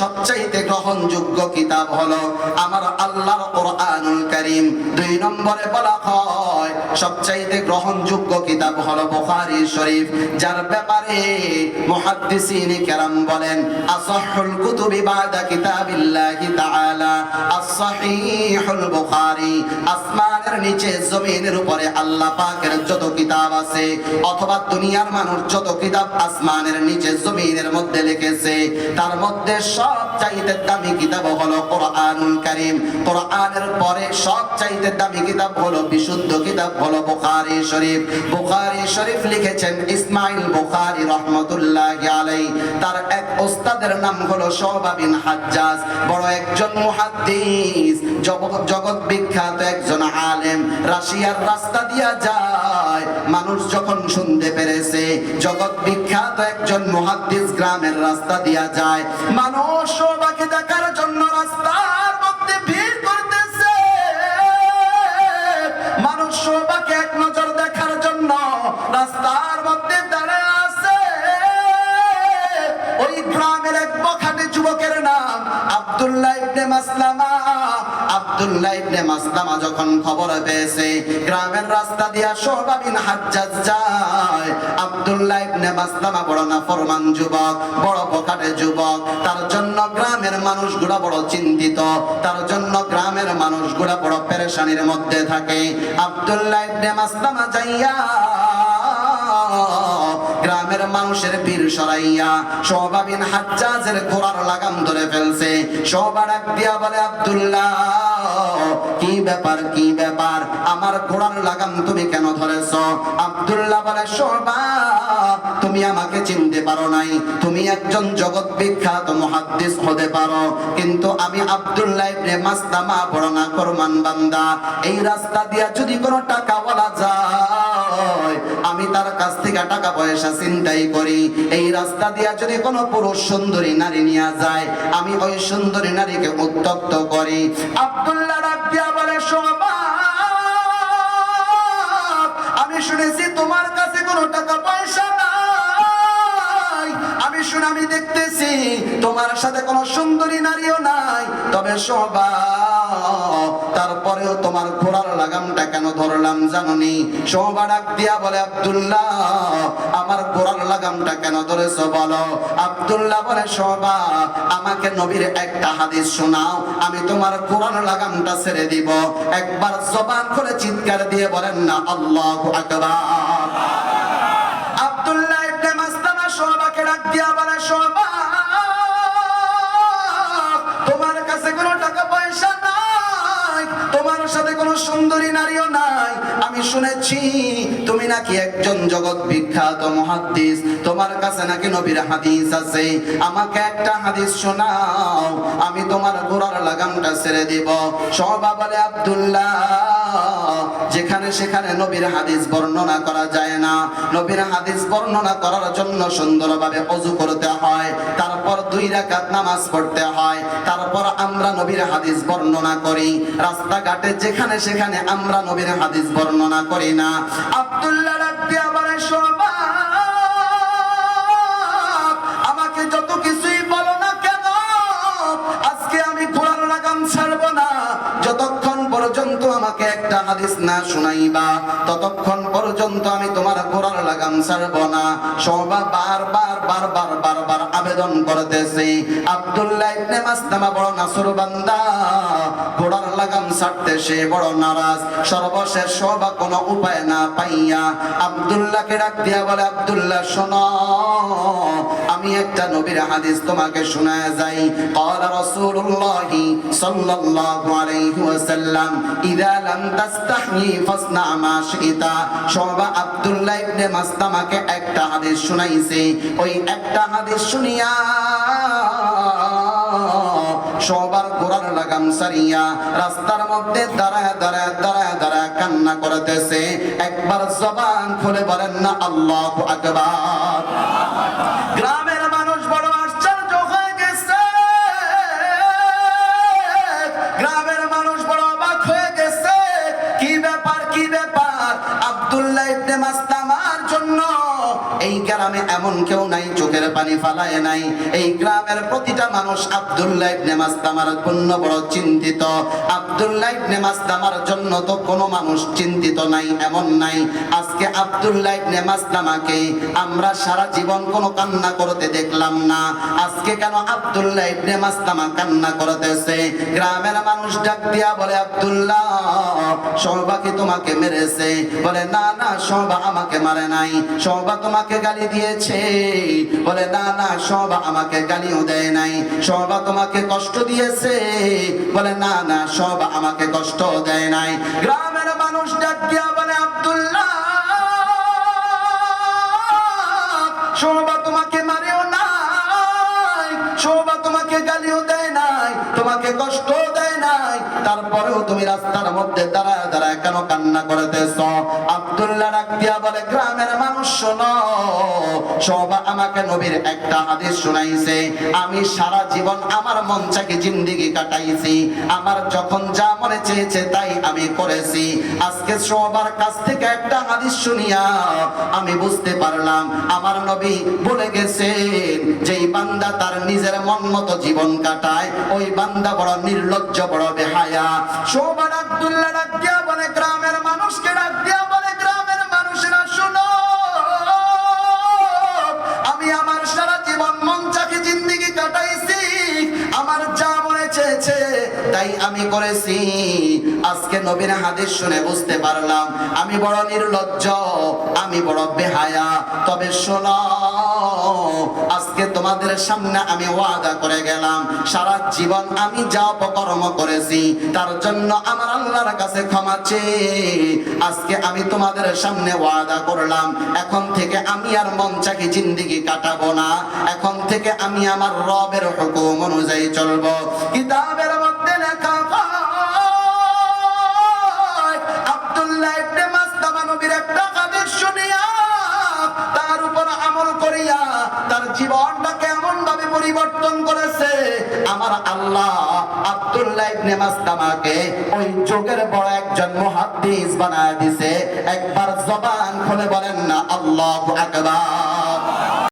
সবচাইতে গ্রহণযোগ্য কিতাব হলো আমার আল্লাহর কোরআনুল কারীম। দুই নম্বরে বলা হয়, সবচাইতে গ্রহণযোগ্য কিতাব হলো বুখারী শরীফ, যার ব্যাপারে মুহাদ্দিসিন কেরাম বলেন আসাহুল কুতুবি বাদা কিতাবিল্লাহি তাআলা বুখারী, আসমানের নিচে জমিনের উপরে আল্লাহ পাকের যত কিতাব আছে, অথবা দুনিয়ার মানুষ যত কিতাব আসমানের নিচে জমিনের মধ্যে লিখেছে, তার মধ্যে সব চাইতে দামি কিতাব হলো কোরআনুল কারীম। কোরআনের পরে সব চাইতে দামি কিতাব হলো বিশুদ্ধ কিতাব হলো বুখারী শরীফ। বুখারী শরীফ লিখেছেন ইসমাইল বুখারী রাহমাতুল্লাহি আলাইহি। তার এক ওস্তাদের নাম হলো শোভা বিন হাজ্জাজ। বড় একজন মুহাদ্দিস জগৎ বিখ্যাত একজন আলেম। রাশিয়ার রাস্তা দিয়া যায়। মানুষ যখন শুনতে পেরেছে, জগৎ বিখ্যাত একজন মুহাদ্দিস গ্রামের রাস্তা দিয়া যায়। মানুষ সবাকে দেখার জন্য রাস্তার ইবনে মাসলামা, আব্দুল্লাহ ইবনে মাসলামা যখন খবর পেয়েছে, গ্রামের রাস্তা দিয়া শোভা হাজ্জাজ যায়। আব্দুল্লাহ ইবনে মাসলামা বড় না ফরমান যুবক, বড় বখাটে যুবক। তার জন্য গ্রামের মানুষগুলা বড় চিন্তিত। তার জন্য গ্রামের মানুষগুলা বড় পেরেশানির মধ্যে থাকে। আব্দুল্লাহ ইবনে মাসলামা যাইয়া গ্রামের মানুষের পীর সরাইয়া সবাবিন বিন হাজ্জাজের ঘোড়ার লাগাম ধরে ফেলছে। সবার ডাক দিয়া বলে, আব্দুল্লাহ কি ব্যাপার কি ব্যাপার? আমার ঘোড়ার লাগাম তুমি কেন ধরেছ? আব্দুল্লাহ বলে, শোভা, তুমি আমাকে চিনতে পারো নাই। তুমি একজন জগৎ বিখ্যাত মুহাদ্দিস হতে পারো। কিন্তু আমি আব্দুল্লাহ ইবনে মাসলামা বড় করমান বান্দা, এই রাস্তা দিয়া যদি কোনো টাকা বলা যায়, আমি তার কাছ থেকে টাকা পয়সা চিন্তাই করি। এই রাস্তা দিয়া যদি কোনো পুরুষ সুন্দরী নারী নিয়ে যায়, আমি ওই সুন্দরী নারীকে উত্তক্ত করি। আব্দুল্লাহ দেখতেছি, তোমার সাথে কোনো সুন্দরী নারীও নাই। তবে শোভা, তারপরেও তোমার ঘোড়ার লাগামটা কেন ধরলাম জাননি? শোভা ডাক দিয়া বলে, আব্দুল্লাহ, আমার ঘোড়ার লাগামটা কেন ধরেছ বলো? আব্দুল্লাহ বলে, শোভা, আমাকে নবীর একটা হাদিস শোনাও, আমি তোমার ঘোড়ার লাগামটা ছেড়ে দিব। একবার জবান করে চিৎকার দিয়ে বলেন না, আল্লাহু আকবার। আমি তুমি নাকি একজন জগৎ বিখ্যাত মুহাদ্দিস তোমার কাছে নাকি হাদিস আছে। আমাকে একটা হাদিস শোনাও, আমি তোমার লাগামটা ছেড়ে দিব। শোভা বলে আব্দুল্লাহ যেখানে সেখানে নবীর হাদিস বর্ণনা করা যায় না। নবীর হাদিস বর্ণনা করার জন্য সুন্দরভাবে অজু করতে হয়, তারপর দুই রাকাত নামাজ পড়তে হয়, তারপর আমরা নবীর হাদিস বর্ণনা করি। রাস্তাঘাটে যেখানে সেখানে আমরা নবীর হাদিস বর্ণনা করি না। আব্দুল্লাহ আবার শোভা আমাকে একটা হাদিস না শুনাইবা ততক্ষণ পর্যন্ত আমি তোমার কোরআন লাগাম ছাড়বো না শোভা বারবার বারবার বারবার আবেদন করতেছে আব্দুল্লাহ ইবনে মাসলামা বড় নাসর বান্দা ঘোড়ার লাগাম ছাড়তে সে বড় নারাজ সর্বশেষ শোভা কোনো উপায় না পাইয়া আব্দুল্লাহকে ডাক দিয়া বলে আব্দুল্লাহ শোনো আমি একটা নবীর হাদিস তোমাকে শোনায় যাই قال رسول الله صلى الله عليه وسلم اذا لم তাস্তাহি ফাসনা মা শিতা আব্দুল্লাহ ইবনে মাসতামাকে একটা হাদিস শুনাইছে। ওই একটা হাদিস শুনিয়া সবার লাগাম সারিয়া রাস্তার মধ্যে দাঁড়ায় দাঁড়ায় দাঁড়ায় দাঁড়ায় কান্না করতেছে। একবার জবান খুলে বলেন না, আল্লাহ আকবার। গ্রামের গ্রামে এমন কেউ নাই, চোখের পানি ফালায় নাই। এই গ্রামের প্রতিটা মানুষ আব্দুল্লাহ ইবনে মাসলামার জন্য বড় চিন্তিত। আব্দুল্লাহ ইবনে মাসলামার জন্য তো কোনো মানুষ চিন্তিত নাই, এমন নাই। আজকে আব্দুল্লাহ ইবনে মাসলামাকে আমরা সারা জীবন কোনো কান্না করতে দেখলাম না। আজকে কেন আব্দুল্লাহ ইবনে মাসলামা কান্না করতেছে? গ্রামের মানুষ ডাক দিয়া বলে, আব্দুল্লাহ সহবা কি তোমাকে মেরেছে? বলে, না না সহবা আমাকে মারে নাই। সহবা তোমাকে গালি দিয়েছে। বলে, না না, সব আমাকে গালিও দেয় নাই, সব তোমাকে কষ্ট দিয়েছে। বলে, না না, সব আমাকে কষ্ট দেয় নাই। গ্রামের মানুষ ডাক দিয়া বলে, আব্দুল্লাহ শোভা তারপরেও তুমি রাস্তার মধ্যে দাঁড়ায় দাঁড়ায় কেন কান্না করতেছ? আব্দুল্লাহ দিয়া বলে, গ্রামের মানুষ, শোনো। শোভা আমাকে নবীর একটা হাদিস শোনাইছে। আমি সারা জীবন আমার মন চাকি জিন্দিগি কাটাইছি। আমার যখন যা মনে চেয়েছে তাই আমি করেছি। আজকে শোভার কাছ থেকে একটা হাদিস শুনিয়া আমি বুঝতে পারলাম, আমার নবী বলে গেছেন, যেই বান্দা তার নিজের মন মতো জীবন কাটায়, ওই বান্দা বড় নির্লজ্জ, বড় বেহায়া। শোভার আব্দুল্লাহ ডাকিয়া বলে গ্রামের মানুষকে ডাক তাই আমি করেছি। আজকে নবীর হাদিস শুনে বুঝতে পারলাম, আমি বড় নির্লজ্জ, আমি বড় বেহায়া। তবে শোনো, আজকে তোমাদের সামনে আমি ওয়াদা করে গেলাম, সারা জীবন আমি যা অপকর্ম করেছি, তার জন্য আমার আল্লাহর কাছে ক্ষমা চেয়ে আজকে আমি তোমাদের সামনে ওয়াদা করলাম। এখন থেকে আমি আর মন চাকি জিন্দিগি কাটাবো না। এখন থেকে আমি আমার রবের হুকুম অনুযায়ী চলবো। কিতাবের জীবনটাকে এমন ভাবে পরিবর্তন করেছে? আমার আল্লাহ আব্দুল্লাহ ইবনে মাসলামাকে ওই যুগের বড় একজন মুহাদ্দিস বানায় দিছে। একবার জবান খুলে বলেন না, আল্লাহু আকবার।